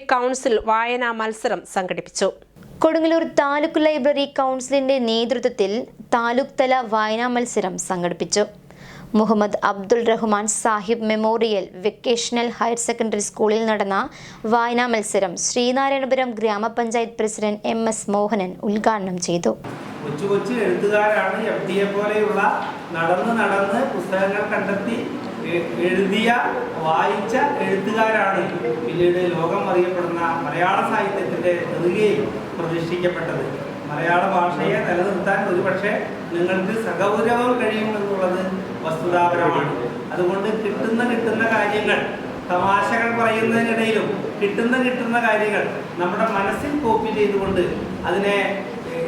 Library council വായനാ മത്സരം സംഘടിപ്പിച്ചു. കൊടുങ്ങല്ലൂർ താലൂക്ക് ലൈബ്രറി കൗൺസിലിന്റെ നേതൃത്വത്തിൽ താലൂക്ക് തല വായനാ മത്സരം സംഘടിപ്പിച്ചു. Muhammad Abdul Rahman Sahib memorial vocational higher secondary സ്കൂളിൽ നടന്ന വായനാ മത്സരം ശ്രീനാരായണപുരം ഗ്രാമപഞ്ചായത്ത് പ്രസിഡന്റ് എം എസ് മോഹനൻ ഉദ്ഘാടനം ചെയ്തു. കൊച്ചു കൊച്ചു എഴുത്തുകാരാണ് എഫ് ഡിയെ പോലെയുള്ള നടന്ന് നടന്ന് പുസ്തകങ്ങൾ കണ്ടെത്തി എഴുതിയ വായിച്ച എഴുത്തുകാരാണ് പിന്നീട് ലോകം അറിയപ്പെടുന്ന മലയാള സാഹിത്യത്തിന്റെ നെറുകയിൽ പ്രതിഷ്ഠിക്കപ്പെട്ടത് മലയാള ഭാഷയെ നിലനിർത്താൻ ഒരുപക്ഷെ നിങ്ങൾക്ക് സഗൗരവം കഴിയുമെന്നുള്ളത് വസ്തുതാപരമാണ്. അതുകൊണ്ട് കിട്ടുന്ന കിട്ടുന്ന കാര്യങ്ങൾ തമാശകൾ പറയുന്നതിനിടയിലും കിട്ടുന്ന കിട്ടുന്ന കാര്യങ്ങൾ നമ്മുടെ മനസ്സിൽ കോപ്പി ചെയ്തുകൊണ്ട് അതിനെ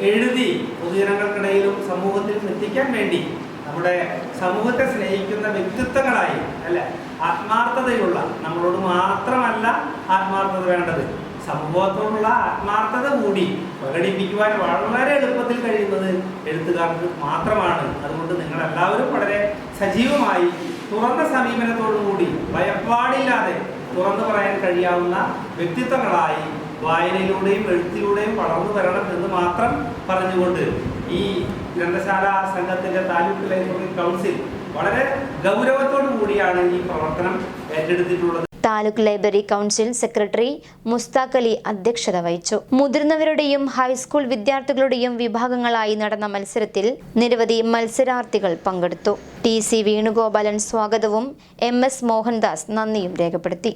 എഴുതി പൊതുജനങ്ങൾക്കിടയിലും സമൂഹത്തിലും എത്തിക്കാൻ വേണ്ടി നമ്മുടെ സമൂഹത്തെ സ്നേഹിക്കുന്ന വ്യക്തിത്വങ്ങളായി അല്ലെ? ആത്മാർത്ഥതയുള്ള നമ്മളോട് മാത്രമല്ല ആത്മാർത്ഥത വേണ്ടത്. സമൂഹത്തോടുള്ള ആത്മാർത്ഥത കൂടി പ്രകടിപ്പിക്കുവാൻ വളരെ എളുപ്പത്തിൽ കഴിയുന്നത് എഴുത്തുകാർക്ക് മാത്രമാണ്. അതുകൊണ്ട് നിങ്ങൾ എല്ലാവരും വളരെ സജീവമായി തുറന്ന സമീപനത്തോടു കൂടി ഭയപ്പാടില്ലാതെ തുറന്നു പറയാൻ കഴിയാവുന്ന വ്യക്തിത്വങ്ങളായി വായനയിലൂടെയും എഴുത്തിലൂടെയും വളർന്നു വരണം എന്ന് മാത്രം പറഞ്ഞുകൊണ്ട് ഈ ഗ്രന്ഥശാല സംഘത്തിന്റെ താലൂക്ക് ലൈബ്രറി കൗൺസിൽ വളരെ ഗൗരവത്തോടു കൂടിയാണ് ഈ പ്രവർത്തനം ഏറ്റെടുത്തിട്ടുള്ളത്. Taluk library council secretary Mushtaq Ali അധ്യക്ഷത വഹിച്ചു. മുതിർന്നവരുടെയും ഹൈസ്കൂൾ വിദ്യാർത്ഥികളുടെയും വിഭാഗങ്ങളായി നടന്ന മത്സരത്തിൽ നിരവധി മത്സരാർത്ഥികൾ പങ്കെടുത്തു. ടി സി വേണുഗോപാലൻ സ്വാഗതവും എം എസ് മോഹൻദാസ് നന്ദിയും രേഖപ്പെടുത്തി.